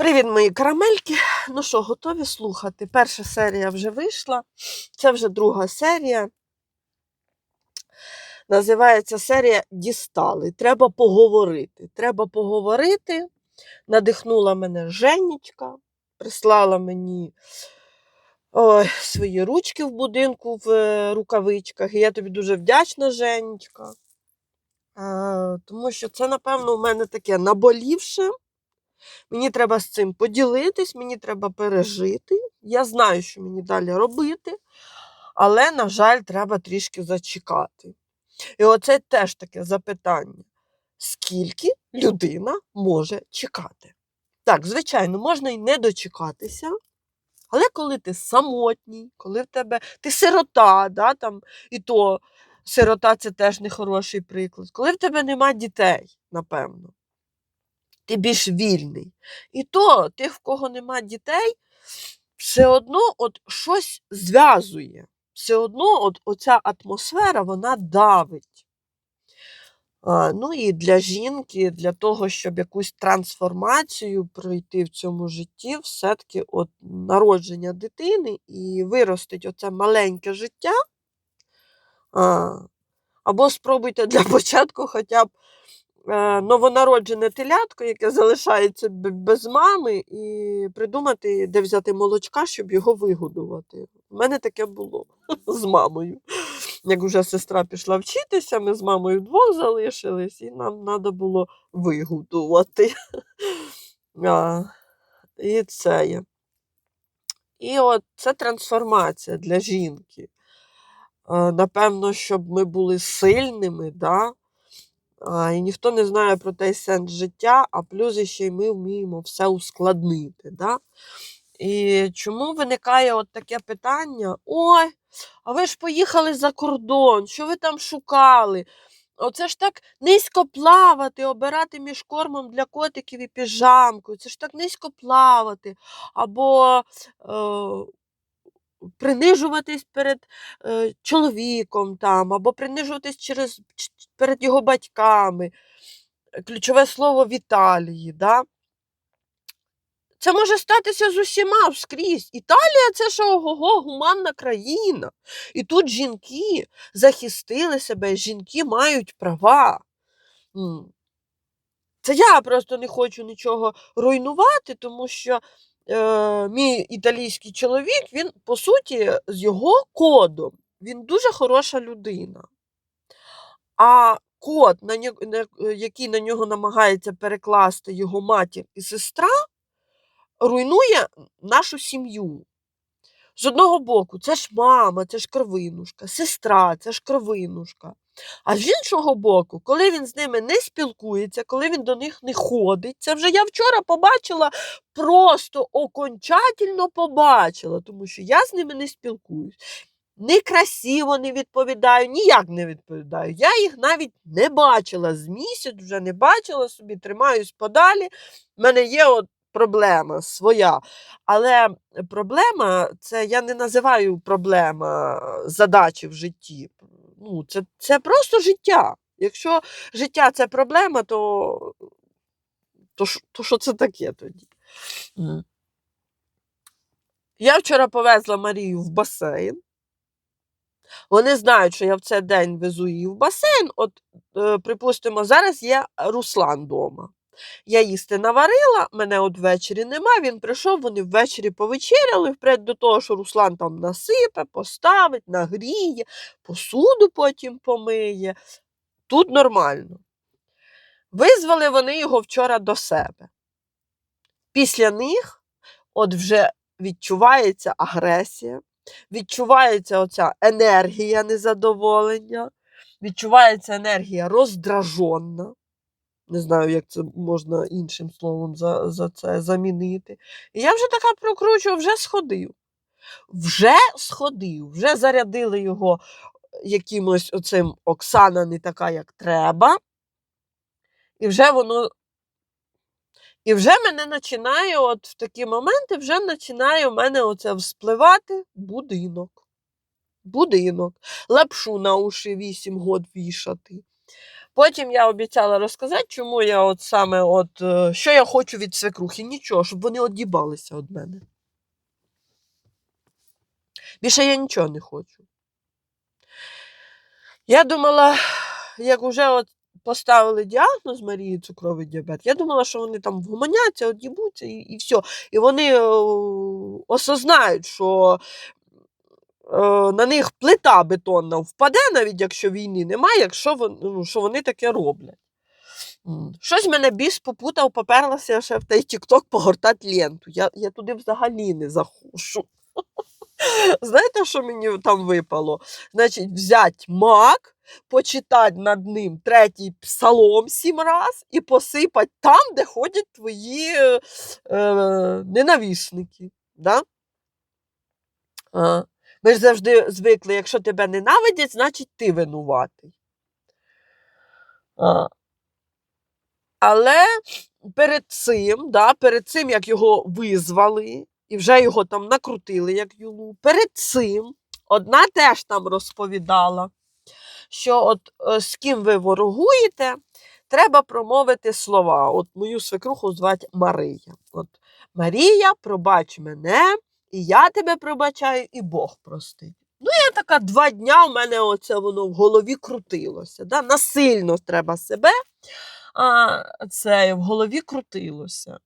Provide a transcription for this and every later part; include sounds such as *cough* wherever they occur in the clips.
Привіт, мої карамельки. Ну що, готові слухати? Перша серія вже вийшла. Це вже друга серія. Називається серія Дістали. Треба поговорити. Треба поговорити. Надихнула мене Женечка, прислала мені ой, свої ручки в будинку в е, рукавичках. І я тобі дуже вдячна, Женечка. А, тому що це, напевно, у мене таке наболівше. Мені треба з цим поділитись, мені треба пережити. Я знаю, що мені далі робити, але, на жаль, треба трішки зачекати. І оце теж таке запитання: скільки людина може чекати? Так, звичайно, можна і не дочекатися, але коли ти самотній, коли в тебе ти сирота, да, там, і то сирота це теж не хороший приклад, коли в тебе нема дітей, напевно ти більш вільний. І то тих, в кого нема дітей, все одно от щось зв'язує. Все одно от оця атмосфера вона давить. А, ну і для жінки, для того, щоб якусь трансформацію пройти в цьому житті, все-таки от народження дитини і виростить оце маленьке життя. А, або спробуйте *laughs* для початку хоча б новонароджене телятко, яке залишається без мами, і придумати, де взяти молочка, щоб його вигодувати. У мене таке було *laughs* з мамою. Як вже сестра пішла вчитися, ми з мамою вдвох залишились, і нам треба було вигодувати. *laughs* А, І це є. І от це трансформація для жінки. Е, Напевно, щоб ми були сильними, да? І ніхто не знає про той сенс життя, а плюс ще й ми вміємо все ускладнити. Да? І чому виникає от таке питання: ой, а ви ж поїхали за кордон, що ви там шукали? Оце ж так низько плавати, обирати між кормом для котиків і піжамкою. Це ж так низько плавати. Або е, принижуватись перед е, чоловіком там, або принижуватись через, перед його батьками. Ключове слово в Італії. Да? Це може статися з усіма скрізь. Італія це ж ого, гуманна країна. І тут жінки захистили себе, жінки мають права. Це я просто не хочу нічого руйнувати, тому що е, мій італійський чоловік, він, по суті, з його кодом, він дуже хороша людина. А код, на який на нього намагається перекласти його матір і сестра, руйнує нашу сім'ю. З одного боку, це ж мама, це ж кровинушка, сестра, це ж кровинушка. А з іншого боку, коли він з ними не спілкується, коли він до них не ходить, це вже я вчора побачила, просто окончательно побачила, тому що я з ними не спілкуюсь. Некрасиво не відповідаю, ніяк не відповідаю. Я їх навіть не бачила з місяць, вже не бачила собі, тримаюсь подалі. У мене є от проблема своя. Але проблема це я не називаю проблема задачі в житті. Ну, це, це просто життя. Якщо життя це проблема, то, то, то що це таке тоді? Я вчора повезла Марію в басейн. Вони знають, що я в цей день везу її в басейн. От, е, припустимо, зараз є Руслан вдома. Я їсти наварила, мене от ввечері нема. Він прийшов, вони ввечері повечеряли, вперед до того, що Руслан там насипе, поставить, нагріє, посуду потім помиє. Тут нормально. Визвали вони його вчора до себе. Після них от вже відчувається агресія, відчувається оця енергія незадоволення, відчувається енергія роздраженна. Не знаю, як це можна іншим словом за, за це замінити. І я вже така прокручую, вже сходив. Вже сходив, вже зарядили його якимось оцим Оксана не така, як треба. І вже воно. І вже мене починає, от в такі моменти, вже починає у мене оце вспливати будинок. Будинок. Лапшу на уші 8 год вішати. Потім я обіцяла розказати, чому я от саме от, е, що я хочу від свекрухи. Нічого, щоб вони одібалися від мене. Більше я нічого не хочу. Я думала, як вже от поставили діагноз Марії цукровий діабет, я думала, що вони там вгомоняться, одібуться і, і все. І вони е, осознають, що на них плита бетонна впаде, навіть якщо війни немає, якщо вони, ну, що вони таке роблять. Щось мене біс попутав, поперлася ще в той тік-ток погортати ленту. Я, я туди взагалі не захожу. *laughs* Знаєте, що мені там випало? Значить, взяти мак, почитати над ним третій псалом сім раз і посипати там, де ходять твої е, е, ненависники. Да? А. Ми ж завжди звикли, якщо тебе ненавидять, значить ти винуватий. А. Але перед цим, да, перед цим, як його визвали, і вже його там накрутили, як юлу, перед цим одна теж там розповідала, що от е, з ким ви ворогуєте, треба промовити слова. От мою свекруху звати Марія. От Марія, пробач мене, і я тебе пробачаю, і Бог простить. Ну, я така два дня у мене оце воно в голові крутилося. Да? Насильно треба себе, а це в голові крутилося.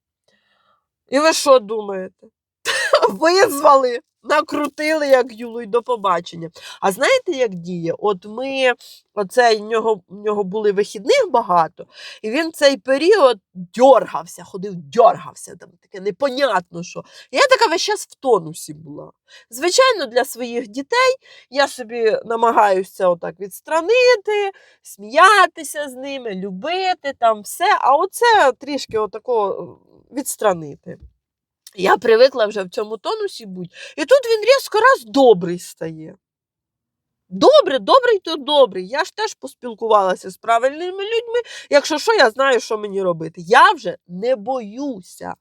І ви що думаєте? *laughs* Визвали, накрутили, як юлу, й до побачення. А знаєте, як діє? От ми, оце в нього, в нього були вихідних багато, і він цей період дьоргався, ходив, дьоргався, там таке непонятно що. Я така весь час в тонусі була. Звичайно, для своїх дітей я собі намагаюся отак відстранити, сміятися з ними, любити там все, а оце трішки отако відстранити. Я привикла вже в цьому тонусі бути. І тут він різко раз добрий стає. Добре, добрий то добрий. Я ж теж поспілкувалася з правильними людьми. Якщо що, я знаю, що мені робити. Я вже не боюся.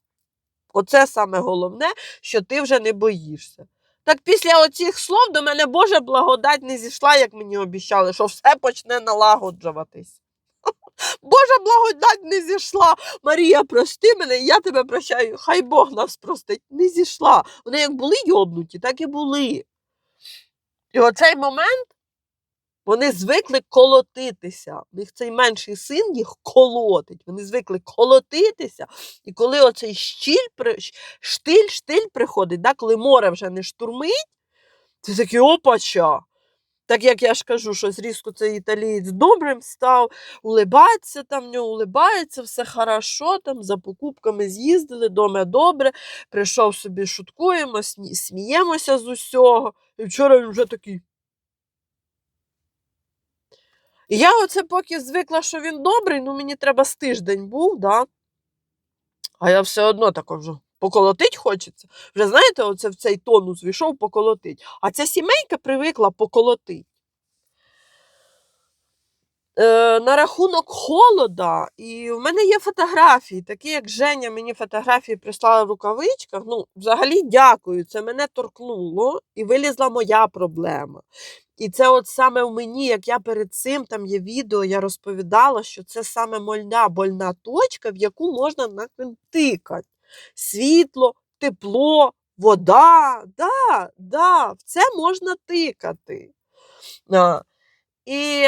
Оце саме головне, що ти вже не боїшся. Так після оцих слов до мене Божа благодать не зійшла, як мені обіцяли, що все почне налагоджуватись. Божа благодать не зійшла. Марія, прости мене, я тебе прощаю. Хай Бог нас простить. Не зійшла. Вони як були йобнуті, так і були. І оцей момент вони звикли колотитися. У них цей менший син їх колотить. Вони звикли колотитися. І коли оцей щіль, штиль, штиль приходить, да, коли море вже не штурмить, ти такий опача. Так як я ж кажу, що різко цей італієць добрим став, улибається там в нього, улибається, все хорошо, там за покупками з'їздили, доме добре, прийшов собі, шуткуємо, сміємося з усього. І вчора він вже такий. І я оце поки звикла, що він добрий, ну мені треба з тиждень був, да? а я все одно тако вже поколотить хочеться. Вже знаєте, оце в цей тонус війшов поколотить. А ця сімейка привикла поколотить. Е, на рахунок холода, і в мене є фотографії, такі як Женя мені фотографії прислала в рукавичках. Ну, взагалі дякую, це мене торкнуло і вилізла моя проблема. І це от саме в мені, як я перед цим там є відео, я розповідала, що це саме мольна больна точка, в яку можна накинтикати. Світло, тепло, вода. Да, да, в це можна тикати. І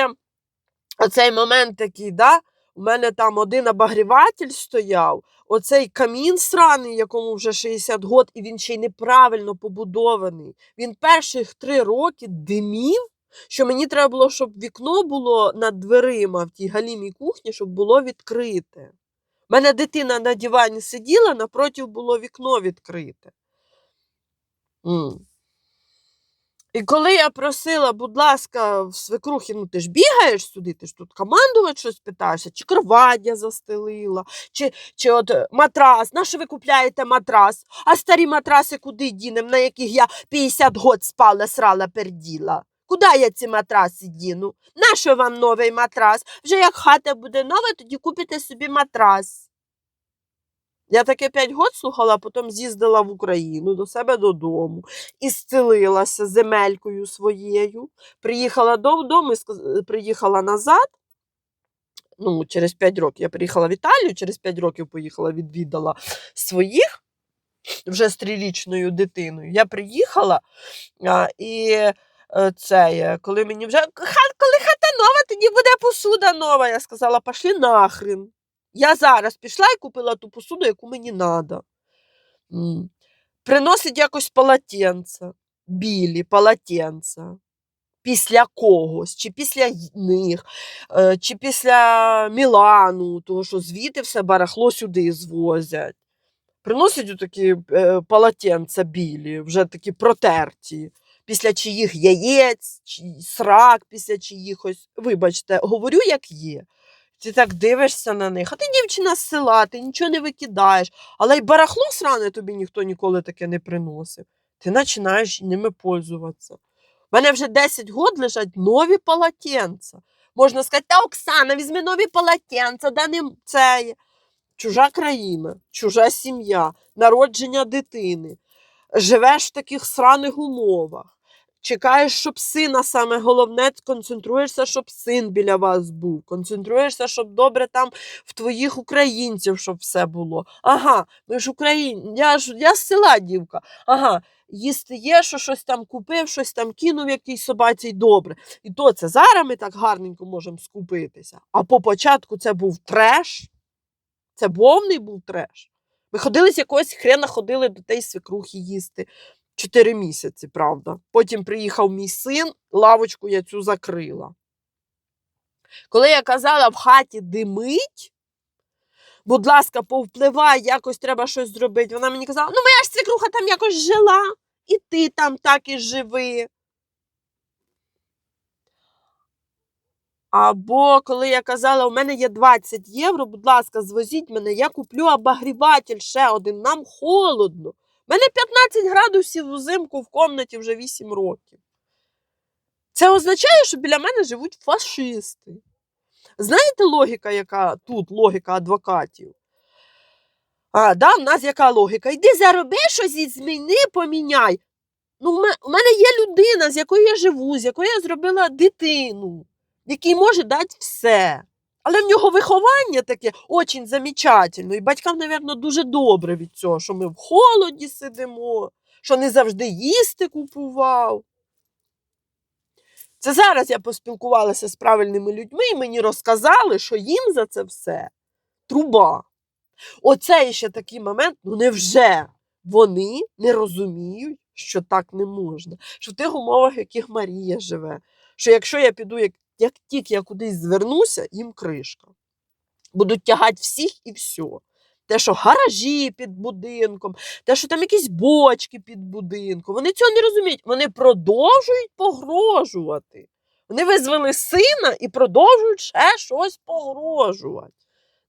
оцей момент такий, да, у мене там один обогріватель стояв, оцей камін сраний, якому вже 60 год, і він ще й неправильно побудований. Він перших три роки димів, що мені треба було, щоб вікно було над дверима в тій галімій кухні, щоб було відкрите. У мене дитина на дивані сиділа, напротив було вікно відкрите. І коли я просила, будь ласка, в свекрухи, ну ти ж бігаєш сюди, ти ж тут командувати щось питаєшся, чи кровать я застелила, чи, чи от е, матрас, на що ви купляєте матрас? А старі матраси куди дінем, на яких я 50 год спала, срала, перділа? Куди я ці матраси діну? Нащо вам новий матрас? Вже як хата буде нова, тоді купите собі матрас. Я таке 5 год слухала, потім з'їздила в Україну до себе додому і зцілилася земелькою своєю. Приїхала додому, і приїхала назад. ну, через 5 років я приїхала в Італію, через 5 років поїхала, відвідала своїх вже з трирічною дитиною. Я приїхала а, і це, е, коли мені вже коли хата нова, тоді буде посуда нова. Я сказала, пошли нахрен. Я зараз пішла і купила ту посуду, яку мені треба. Приносить якось полотенце, білі полотенця. Після когось, чи після них, е, чи після Мілану, того що звідти все барахло сюди звозять. Приносять такі е, полотенця білі, вже такі протерті, після чиїх яєць, чи срак, після чиїхось. Вибачте, говорю, як є. Ти так дивишся на них, а ти дівчина з села, ти нічого не викидаєш, але й барахло сране тобі ніхто ніколи таке не приносив. Ти починаєш ними пользуватися. У мене вже 10 років лежать нові полотенця. Можна сказати, та Оксана, візьми нові полотенця, да не це. є». Чужа країна, чужа сім'я, народження дитини. Живеш в таких сраних умовах. Чекаєш, щоб сина саме головне, концентруєшся, щоб син біля вас був. Концентруєшся, щоб добре там в твоїх українців, щоб все було. Ага, ми ж Україні, я ж я з села дівка. Ага, їсти є, що щось там купив, щось там кинув якійсь собаці й добре. І то це зараз ми так гарненько можемо скупитися. А по початку це був треш. Це повний був треш. Ми ходили з якогось хрена, ходили до тієї свекрухи їсти. Чотири місяці, правда. Потім приїхав мій син, лавочку я цю закрила. Коли я казала в хаті димить, будь ласка, повпливай, якось треба щось зробити. Вона мені казала, ну моя ж свекруха там якось жила, і ти там так і живи. Або коли я казала, у мене є 20 євро, будь ласка, звозіть мене, я куплю обогріватель ще один, нам холодно. У мене 15 градусів взимку в комнаті вже 8 років. Це означає, що біля мене живуть фашисти. Знаєте логіка, яка тут логіка адвокатів? А, да, в нас яка логіка? Йди зароби щось і зміни, поміняй. Ну, у мене є людина, з якою я живу, з якою я зробила дитину, який може дати все. Але в нього виховання таке очень замечательно. І батькам, мабуть, дуже добре від цього, що ми в холоді сидимо, що не завжди їсти купував. Це зараз я поспілкувалася з правильними людьми, і мені розказали, що їм за це все труба. Оце ще такий момент, ну невже вони не розуміють, що так не можна, що в тих умовах, в яких Марія живе, що якщо я піду, як, тільки я кудись звернуся, їм кришка. Будуть тягати всіх і все. Те, що гаражі під будинком, те, що там якісь бочки під будинком. Вони цього не розуміють. Вони продовжують погрожувати. Вони визвали сина і продовжують ще щось погрожувати.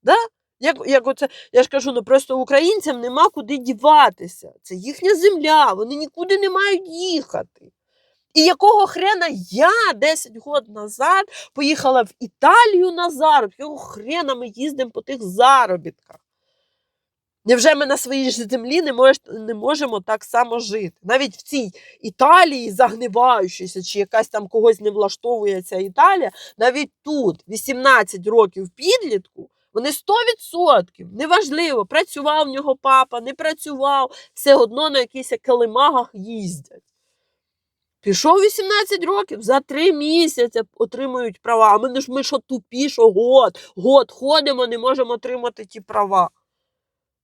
Да? Як, як оце, я ж кажу, ну просто українцям нема куди діватися. Це їхня земля, вони нікуди не мають їхати. І якого хрена я 10 років назад поїхала в Італію на заробітки? Якого хрена ми їздимо по тих заробітках? Невже ми на своїй ж землі не, мож, не можемо так само жити? Навіть в цій Італії, загниваючися, чи якась там когось не влаштовує ця Італія, навіть тут 18 років підлітку, вони 100%, неважливо, працював в нього папа, не працював, все одно на якихось калимагах їздять. Пішов 18 років, за три місяці отримують права. А ми ж ми що тупі, що год, год ходимо, не можемо отримати ті права.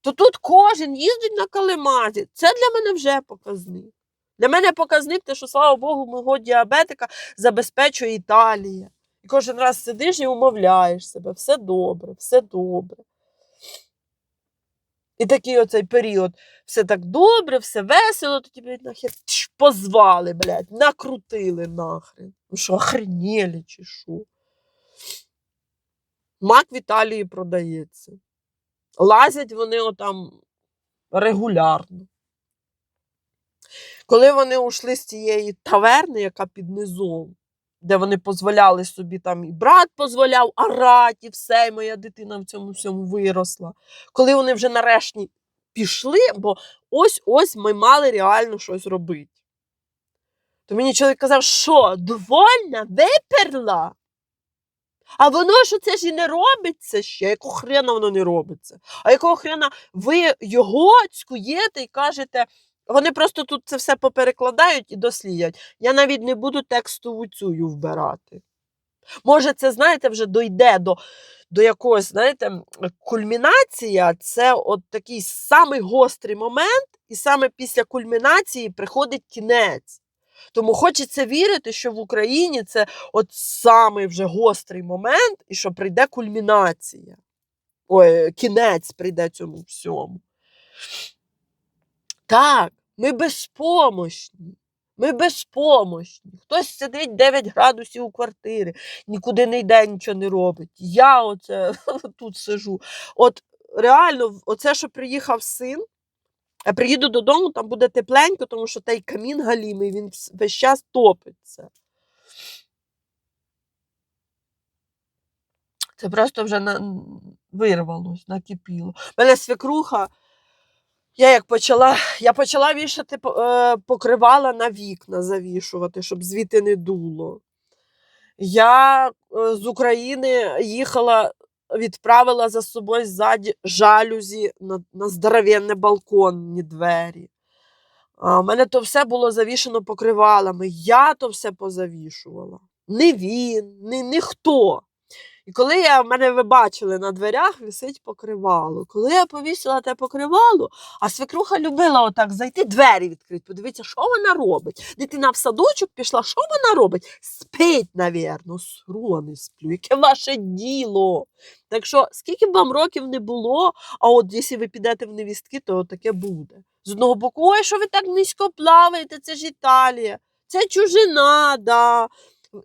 То тут кожен їздить на калимазі. Це для мене вже показник. Для мене показник, те, що, слава Богу, мого діабетика забезпечує Італія. І кожен раз сидиш і умовляєш себе, все добре, все добре. І такий оцей період, все так добре, все весело, то тебе нахер позвали, блядь, накрутили нахрен. Ну що, охренели чи що? Мак в Італії продається. Лазять вони отам регулярно. Коли вони ушли з цієї таверни, яка під низом, де вони дозволяли собі там і брат дозволяв орати, і все, і моя дитина в цьому всьому виросла. Коли вони вже нарешті пішли, бо ось-ось ми мали реально щось робити. То мені чоловік казав, що довольна, виперла? А воно що це ж і не робиться ще, якого хрена воно не робиться. А якого хрена ви його цькуєте і кажете, вони просто тут це все поперекладають і дослідять. Я навіть не буду текстову цю вбирати. Може, це, знаєте, вже дойде до, до якогось, знаєте, кульмінація це от такий самий гострий момент, і саме після кульмінації приходить кінець. Тому хочеться вірити, що в Україні це от самий вже гострий момент, і що прийде кульмінація. Ой, кінець прийде цьому всьому. Так, ми безпомощні. Ми безпомощні. Хтось сидить 9 градусів у квартирі, нікуди не йде, нічого не робить. Я оце *laughs* тут сижу. От реально, оце, що приїхав син, приїду додому, там буде тепленько, тому що той камін галімий, він весь час топиться. Це просто вже на... вирвалось, накипіло. У мене свекруха, я як почала, я почала вішати е, покривала на вікна завішувати, щоб звідти не дуло. Я е, з України їхала, відправила за собою ззаді жалюзі на, на здоровенне балконні двері. А, у мене то все було завішено покривалами. Я то все позавішувала. Не він, не ніхто. І коли я, мене ви бачили, на дверях висить покривало. Коли я повісила те покривало, а свекруха любила отак зайти, двері відкрити, подивитися, що вона робить. Дитина в садочок пішла, що вона робить? Спить, навірно, не сплю. Яке ваше діло? Так що, скільки б вам років не було, а от якщо ви підете в невістки, то таке буде. З одного боку, ой, що ви так низько плаваєте, це ж Італія, це чужина, да.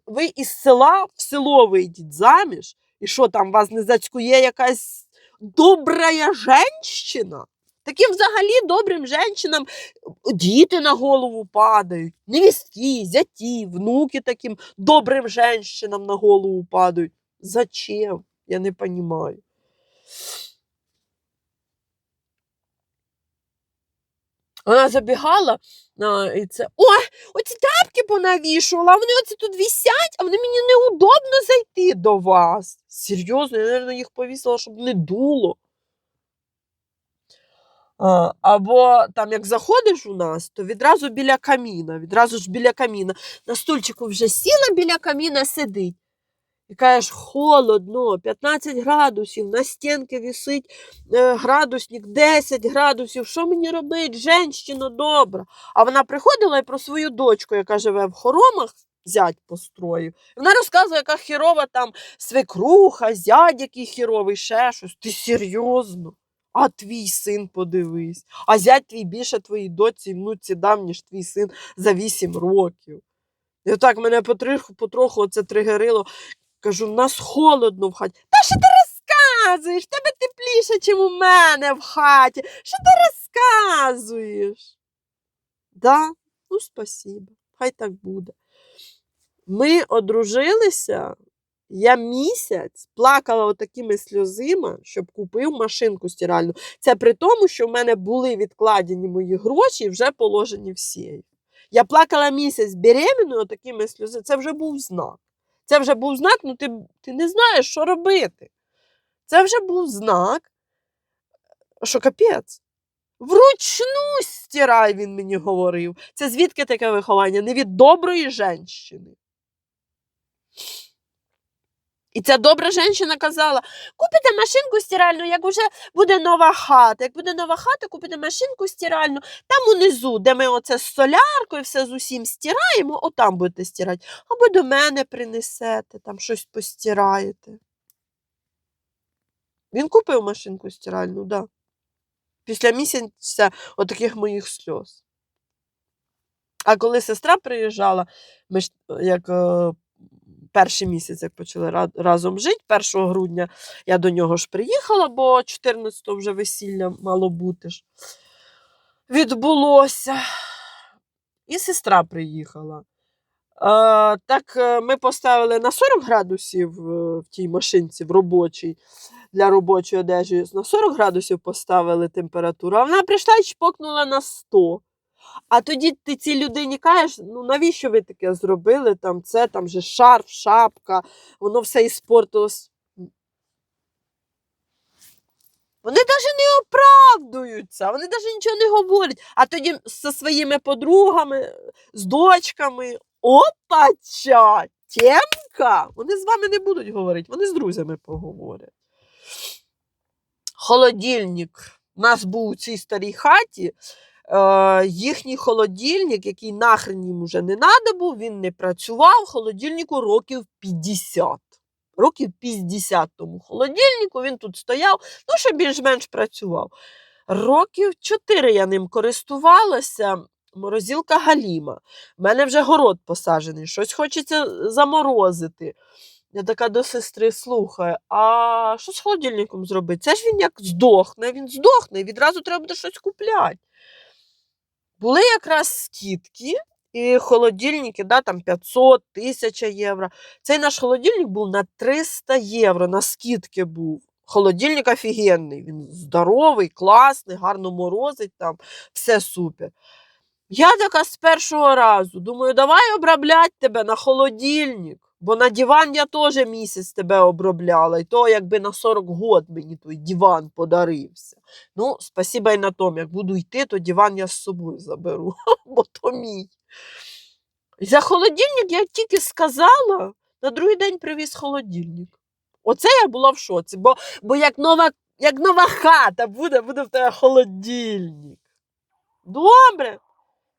Ви із села в село вийдіть заміж, і що там вас не зацькує якась добрая женщина? Таким взагалі добрим женщинам діти на голову падають, невістки, зяті, внуки таким добрим женщинам на голову падають. Зачем? Я не розумію. Вона забігала, а, і це. Ой, оці тапки понавішувала, вони оце тут вісять, а вони мені неудобно зайти до вас. Серйозно, я, мабуть, їх повісила, щоб не дуло. А, або там, як заходиш у нас, то відразу біля каміна, відразу ж біля каміна. На стульчику вже сіла біля каміна, сидить. І кажеш, холодно, 15 градусів, на стінки висить е, градусник 10 градусів. Що мені робити? Женщина добра. А вона приходила і про свою дочку, яка живе в хоромах, зять построїв. Вона розказує, яка хірова там свекруха, зять який хіровий, ще щось. Ти серйозно? А твій син подивись. А зять твій більше твоїй доці і внуці дам, ніж твій син за 8 років. І отак мене потроху, потроху оце тригерило. Кажу, нас холодно в хаті. Та що ти розказуєш? Тебе тепліше, ніж у мене в хаті. Що ти розказуєш? Да? Ну, спасибо. Хай так буде. Ми одружилися. Я місяць плакала отакими сльозима, щоб купив машинку стиральну. Це при тому, що в мене були відкладені мої гроші і вже положені в сейф. Я плакала місяць беременною такими сльозами. Це вже був знак. Це вже був знак, ну ти, ти не знаєш, що робити. Це вже був знак, що капець. Вручну стирай, він мені говорив. Це звідки таке виховання? Не від доброї жінки. І ця добра жінка казала: купите машинку стиральну, як вже буде нова хата. Як буде нова хата, купите машинку стиральну. Там унизу, де ми оце з соляркою все з усім стираємо, отам будете стирати. Або до мене принесете, там щось постираєте. Він купив машинку стиральну, да. Після місяця отаких моїх сльоз. А коли сестра приїжджала, ми ж як е, перший місяць, як почали разом жити, 1 грудня я до нього ж приїхала, бо 14-го вже весілля мало бути ж. Відбулося. І сестра приїхала. Так е, ми поставили на 40 градусів е, в тій машинці в робочій для робочої одежі. На 40 градусів поставили температуру, а вона прийшла і чпокнула на 100. А тоді ти цій людині кажеш, ну навіщо ви таке зробили? Там це там же шарф, шапка, воно все іспортилось. Вони навіть не оправдуються, вони навіть нічого не говорять. А тоді зі своїми подругами, з дочками. Опача! Тємка! Вони з вами не будуть говорити, вони з друзями поговорять. Холодильник. У нас був у цій старій хаті. Е, їхній холодильник, який нахрен їм уже не треба був, він не працював. Холодильнику років 50. Років 50 тому холодильнику він тут стояв, ну, що більш-менш працював. Років 4 я ним користувалася. Морозилка Галіма. У мене вже город посаджений, щось хочеться заморозити. Я така до сестри слухай, а що з холодильником зробити? Це ж він як здохне, він здохне, і відразу треба буде щось купляти. Були якраз скидки, і холодильники, да, там 500, 1000 євро. Цей наш холодильник був на 300 євро, на скидки був. Холодильник офігенний, він здоровий, класний, гарно морозить, там, все супер. Я така з першого разу думаю, давай оброблять тебе на холодильник, бо на диван я теж місяць тебе обробляла, і то якби на 40 год мені той диван подарився. Ну, спасіба й на тому, як буду йти, то диван я з собою заберу, *laughs* бо то мій. За холодильник я тільки сказала, на другий день привіз холодильник. Оце я була в шоці, бо, бо як, нова, як нова хата буде, буде в тебе холодильник. Добре.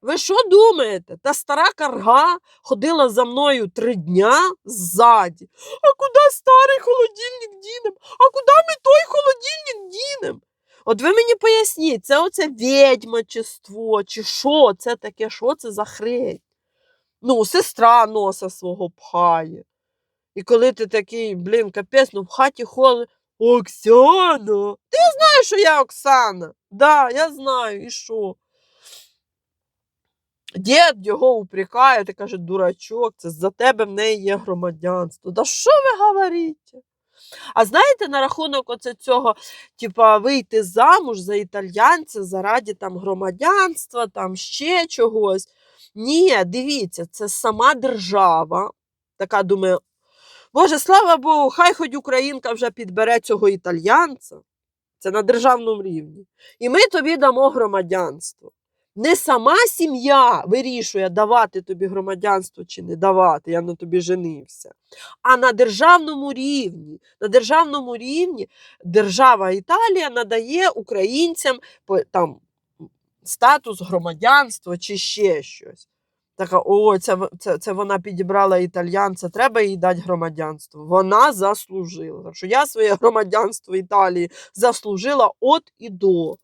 Ви що думаєте? Та стара карга ходила за мною три дня ззаді. А куди старий холодильник дінем? А куди ми той холодильник дінем? От ви мені поясніть, це оце відьмачество, чи що це таке, що це за хрень? Ну, сестра носа свого пхає. І коли ти такий, блін, капець, ну в хаті холод. Оксана! Ти знаєш, що я Оксана? Да, я знаю, і що? Дід його упрекає, ти каже, дурачок, це за тебе в неї є громадянство. Да що ви говорите? А знаєте, на рахунок оце цього, типа, вийти замуж за італьянця заради там громадянства, там ще чогось. Ні, дивіться, це сама держава. Така думає, Боже, слава Богу, хай хоч Українка вже підбере цього італьянця. Це на державному рівні. І ми тобі дамо громадянство. Не сама сім'я вирішує, давати тобі громадянство чи не давати, я на тобі женився. А на державному рівні, на державному рівні держава Італія надає українцям там, статус громадянства чи ще щось. Така, о, це, це, це вона підібрала італьянця, треба їй дати громадянство. Вона заслужила. Що я своє громадянство Італії заслужила от і до.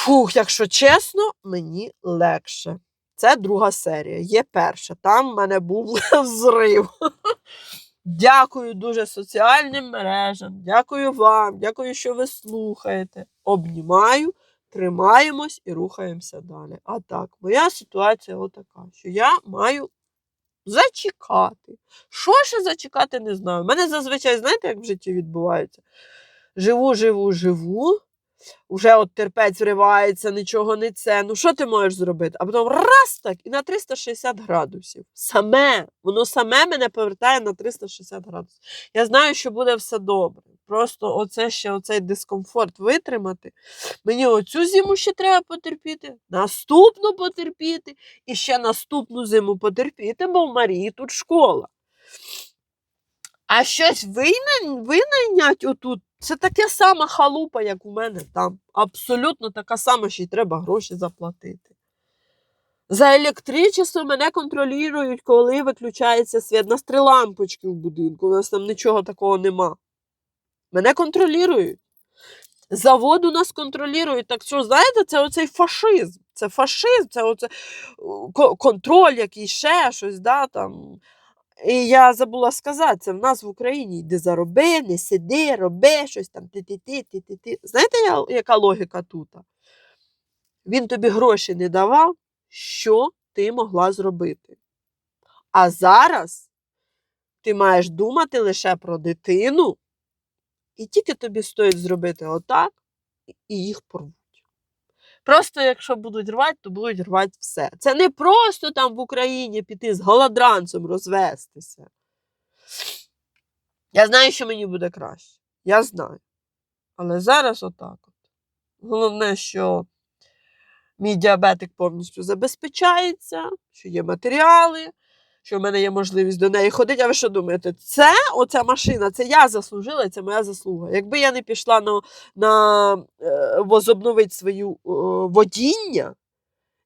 Фух, якщо чесно, мені легше. Це друга серія. Є перша. Там в мене був *laughs* зрив. Дякую дуже соціальним мережам. Дякую вам. Дякую, що ви слухаєте. Обнімаю, тримаємось і рухаємося далі. А так, моя ситуація отака, що я маю зачекати. Що ще зачекати, не знаю. У мене зазвичай, знаєте, як в житті відбувається? Живу, живу, живу. Уже от терпець вривається, нічого не це. Ну що ти можеш зробити? А потім раз так і на 360 градусів. Саме, воно саме мене повертає на 360 градусів. Я знаю, що буде все добре. Просто оце ще оцей дискомфорт витримати. Мені оцю зиму ще треба потерпіти, наступну потерпіти і ще наступну зиму потерпіти, бо в Марії тут школа. А щось винайнять, отут. Це таке сама халупа, як у мене там. Абсолютно така сама, ще й треба гроші заплатити. За електричество мене контролюють, коли виключається світ. У нас три лампочки в будинку, у нас там нічого такого нема. Мене контролюють. Заводу нас контролюють. Так що, знаєте, це оцей фашизм. Це фашизм, це оце контроль, який ще щось, да, там. І я забула сказати, це в нас в Україні йди зароби, не сиди, роби щось там. Ти-ти-ти, ти-ти-ти. Знаєте, яка логіка тут? Він тобі гроші не давав, що ти могла зробити. А зараз ти маєш думати лише про дитину, і тільки тобі стоїть зробити отак, і їх порвуть. Просто якщо будуть рвати, то будуть рвати все. Це не просто там в Україні піти з голодранцем розвестися. Я знаю, що мені буде краще. Я знаю. Але зараз отак от. Головне, що мій діабетик повністю забезпечається, що є матеріали, що в мене є можливість до неї ходити. А ви що думаєте? Це оця машина, це я заслужила, це моя заслуга. Якби я не пішла на, на е, возобновити свою е, водіння,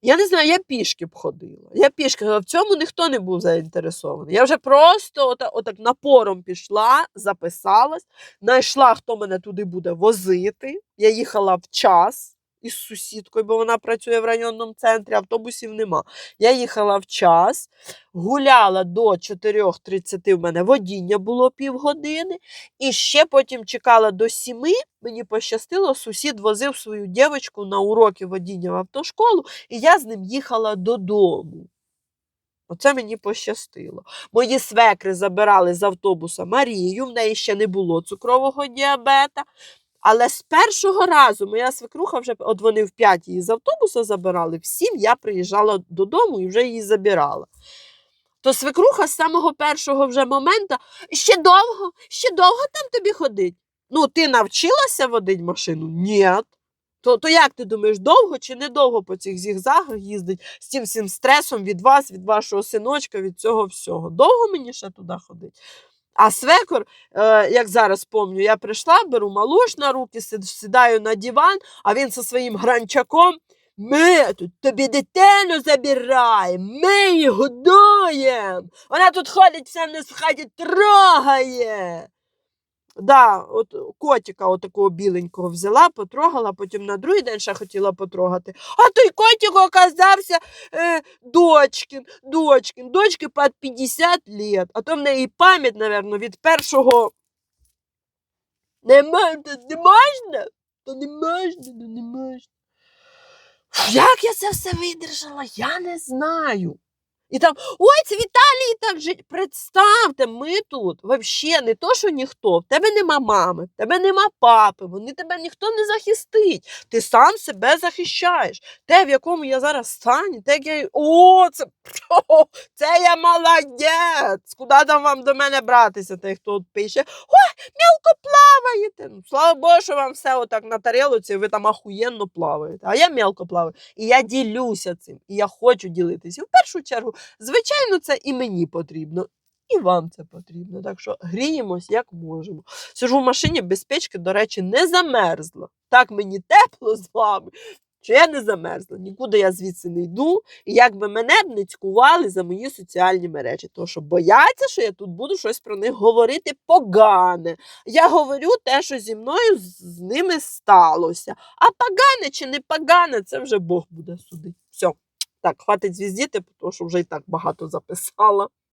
я не знаю, я пішки б ходила. Я пішки, але в цьому ніхто не був заінтересований. Я вже просто отак, отак напором пішла, записалась, знайшла, хто мене туди буде возити. Я їхала в час із сусідкою, бо вона працює в районному центрі, автобусів нема. Я їхала в час, гуляла до 4.30, в мене водіння було півгодини, і ще потім чекала до 7, мені пощастило, сусід возив свою дівчинку на уроки водіння в автошколу, і я з ним їхала додому. Оце мені пощастило. Мої свекри забирали з автобуса Марію, в неї ще не було цукрового діабета. Але з першого разу моя свекруха вже, от вони в п'ять її з автобуса забирали, в сім я приїжджала додому і вже її забирала. То свекруха з самого першого вже моменту ще довго, ще довго там тобі ходить. Ну, ти навчилася водити машину? Ні. То, то як ти думаєш, довго чи недовго по цих зігзагах їздить з цим всім стресом від вас, від вашого синочка, від цього всього? Довго мені ще туди ходить? А свекор, е, як зараз пам'ятаю, я прийшла, беру малуш на руки, сідаю на диван, а він зі своїм гранчаком. Ми тут тобі дитину забираємо, ми її годуємо. Вона тут ходить, вся нас в хаті трогає. Да, от котика отакого біленького взяла, потрогала, потім на другий день ще хотіла потрогати. А той котик оказався е, дочкин, дочкин, дочки під 50 лет. А то в неї пам'ять, напевно, від першого. Не можна, не можна? То не можна, то не можна. Як я це все видержала, я не знаю. І там, ой, це в так жить. Представте, ми тут взагалі не то, що ніхто. В тебе нема мами, в тебе нема папи, вони тебе ніхто не захистить. Ти сам себе захищаєш. Те, в якому я зараз стані, те, як я. О, це, о, *laughs* це я молодець. Куди там вам до мене братися, той, хто от пише, ой, мелко плаваєте. Ну, слава Богу, що вам все отак на тарелоці, ви там ахуєнно плаваєте. А я мелко плаваю. І я ділюся цим, і я хочу ділитися. В першу чергу, звичайно, це і мені потрібно. І вам це потрібно. Так що гріємось як можемо. Сижу в машині без печки, до речі, не замерзла. Так мені тепло з вами, що я не замерзла. Нікуди я звідси не йду. І як би мене б не цькували за мої соціальні мережі, тому що бояться, що я тут буду щось про них говорити погане. Я говорю те, що зі мною з ними сталося. А погане чи не погане, це вже Бог буде судити. Все. Так, хватить звіздіти, тому що вже і так багато записала.